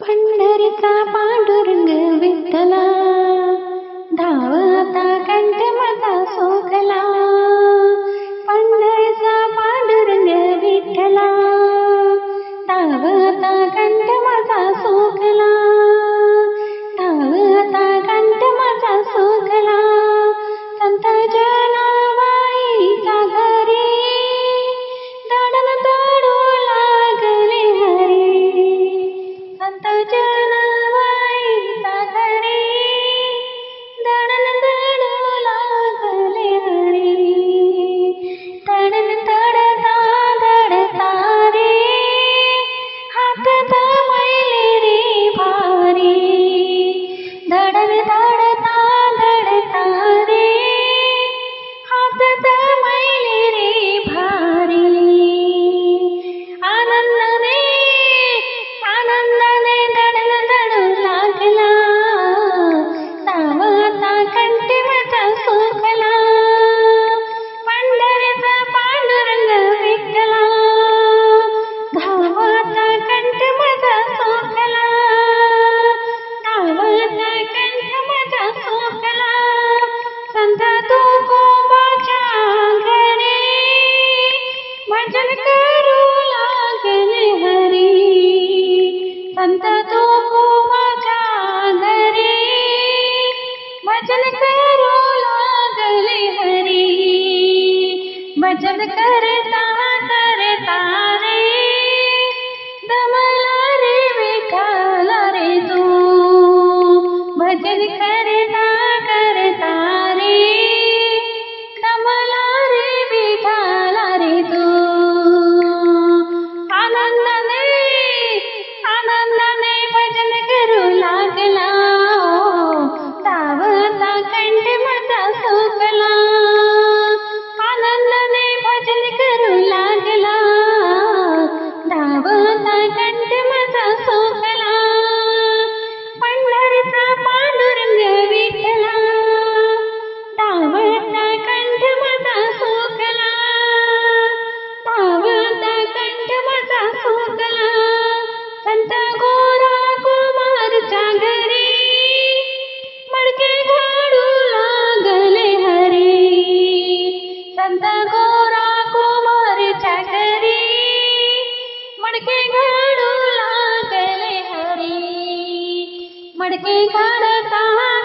पंढरीचा पांडुरंग विठ्ठला धावता कंठ माझा सोखला तू माझ्या घरी. भजन करू करता करता कुमारीच्या घरी. मडके घडू लागले हरी. मडके घडता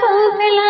फूल खिला